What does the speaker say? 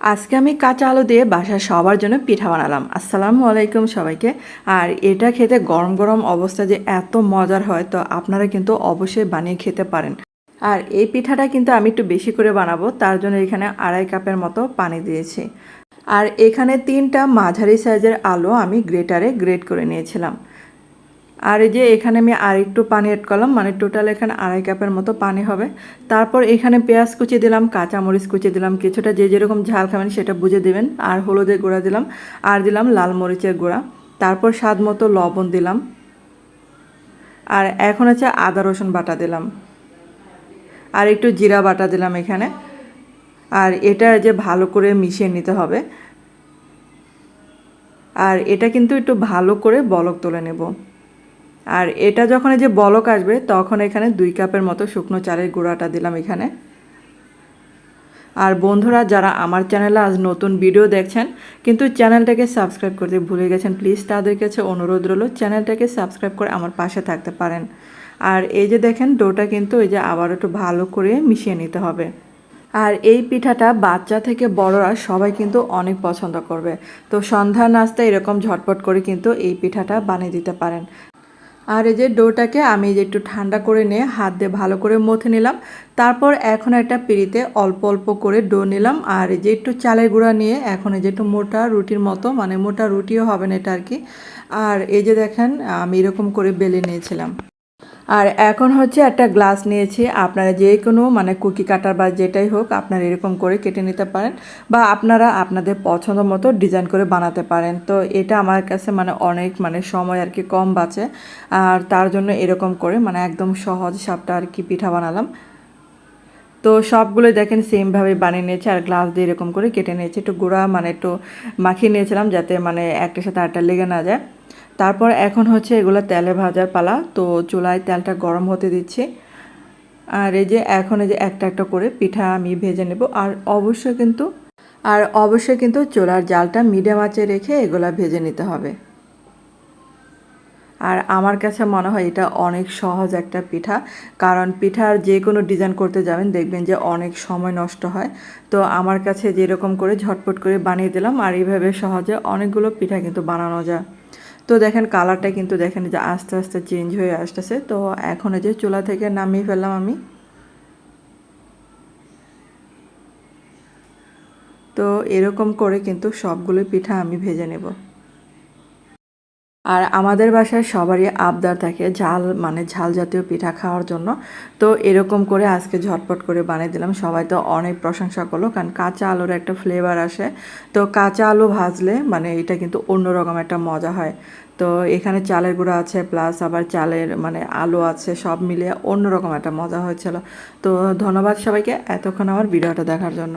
আজকে আমি কাঁচা আলু দিয়ে বাসায় সবার জন্য পিঠা বানালাম। আসসালামু আলাইকুম সবাইকে। আর এটা খেতে গরম গরম অবস্থা যে এত মজার হয়, তো আপনারা কিন্তু অবশ্যই বানিয়ে খেতে পারেন। আর এই পিঠাটা কিন্তু আমি একটু বেশি করে বানাবো, তার জন্য এখানে আড়াই কাপের মতো পানি দিয়েছি। আর এখানে তিনটা মাঝারি সাইজের আলু আমি গ্রেটারে গ্রেট করে নিয়েছিলাম। আর এই যে এখানে আমি আর একটু পানি অ্যাড করলাম মানে টোটাল এখানে আড়াই কাপের মতো পানি হবে। তারপর এখানে পেঁয়াজ কুচি দিলাম, কাঁচামরিচ কুচি দিলাম, কিছুটা যে যেরকম ঝাল খাবেন সেটা বুঝে দেবেন, আর হলুদের গুঁড়া দিলাম, আর দিলাম লাল মরিচের গুঁড়া। তারপর স্বাদ মতো লবণ দিলাম। আর এখন হচ্ছে আদা, রসুন বাটা দিলাম। আর একটু জিরা বাটা দিলাম এখানে। আর এটা যে ভালো করে মিশিয়ে নিতে হবে। আর এটা কিন্তু একটু ভালো করে বলক তুলে নেব। আর এটা যখন এই যে বলক আসবে, তখন এখানে দুই কাপের মতো শুকনো চালের গুঁড়াটা দিলাম এখানে। আর বন্ধুরা, যারা আমার চ্যানেলে আজ নতুন ভিডিও দেখছেন, কিন্তু চ্যানেলটাকে সাবস্ক্রাইব করতে ভুলে গেছেন, প্লিজ তাদের কাছে অনুরোধ রইল, চ্যানেলটাকে সাবস্ক্রাইব করে আমার পাশে থাকতে পারেন। আর এই যে দেখেন, ডোটা কিন্তু এই যে আবার একটু ভালো করে মিশিয়ে নিতে হবে। আর এই পিঠাটা বাচ্চা থেকে বড়রা সবাই কিন্তু অনেক পছন্দ করবে। তো সন্ধ্যা নাস্তা এরকম ঝটপট করে কিন্তু এই পিঠাটা বানিয়ে দিতে পারেন। আর এই যে ডোটাকে আমি যে একটু ঠান্ডা করে নিয়ে হাত দিয়ে ভালো করে মথে নিলাম। তারপর এখন একটা পিড়িতে অল্প অল্প করে ডো নিলাম। আর এই যে একটু চালের গুঁড়া নিয়ে এখন এই যে একটু মোটা রুটির মতো মানে মোটা রুটিও হবে না এটা আর কি। আর এই যে দেখেন, আমি এরকম করে বেলে নিয়েছিলাম। আর এখন হচ্ছে একটা গ্লাস নিয়েছি, আপনারা যে কোনো মানে কুকি কাটার বা যেটাই হোক আপনারা এরকম করে কেটে নিতে পারেন বা আপনারা আপনাদের পছন্দ মতো ডিজাইন করে বানাতে পারেন। তো এটা আমার কাছে মানে অনেক মানে সময় আর কি কম বাঁচে। আর তার জন্য এরকম করে মানে একদম সহজ সাপটা আর কি পিঠা বানালাম। তো সবগুলো দেখেন সেমভাবে বানিয়ে নিয়েছে আর গ্লাস দিয়ে এরকম করে কেটে নিয়েছে। একটু গুঁড়া মানে একটু মাখিয়ে নিয়েছিলাম যাতে মানে একটার সাথে আরেকটা লেগে না যায়। তারপর এখন হচ্ছে এগুলো তেলে ভাজার পালা। তো চুলায় তেলটা গরম হতে দিচ্ছি। আর এই যে এখন এই যে একটা একটা করে পিঠা আমি ভেজে নেব। আর অবশ্যই কিন্তু, আর অবশ্যই কিন্তু চোলার জালটা মিডিয়াম আঁচে রেখে এগুলা ভেজে নিতে হবে। আর আমার কাছে মনে হয় এটা অনেক সহজ একটা পিঠা। কারণ পিঠার যে কোনো ডিজাইন করতে যাবেন, দেখবেন যে অনেক সময় নষ্ট হয়। তো আমার কাছে যেরকম করে ঝটপট করে বানিয়ে দিলাম, আর এইভাবে সহজে অনেকগুলো পিঠা কিন্তু বানানো যায়। তো দেখেন কালারটা কিন্তু দেখেন যে আস্তে আস্তে চেঞ্জ হয়ে আসতেছে। তো এখন যে চুলা থেকে নামিয়ে ফেললাম আমি। তো এরকম করে কিন্তু সবগুলো পিঠা আমি ভেজে নেব। আর আমাদের বাসায় সবারই আবদার থাকে ঝাল মানে ঝাল জাতীয় পিঠা খাওয়ার জন্য। তো এরকম করে আজকে ঝটপট করে বানিয়ে দিলাম। সবাই তো অনেক প্রশংসা করল, কারণ কাঁচা আলুর একটা ফ্লেভার আসে। তো কাঁচা আলু ভাজলে মানে এটা কিন্তু অন্যরকম একটা মজা হয়। তো এখানে চালের গুঁড়া আছে প্লাস আবার চালের মানে আলু আছে, সব মিলিয়ে অন্যরকম একটা মজা হয়েছিল। তো ধন্যবাদ সবাইকে এতক্ষণ আমার ভিডিওটা দেখার জন্য।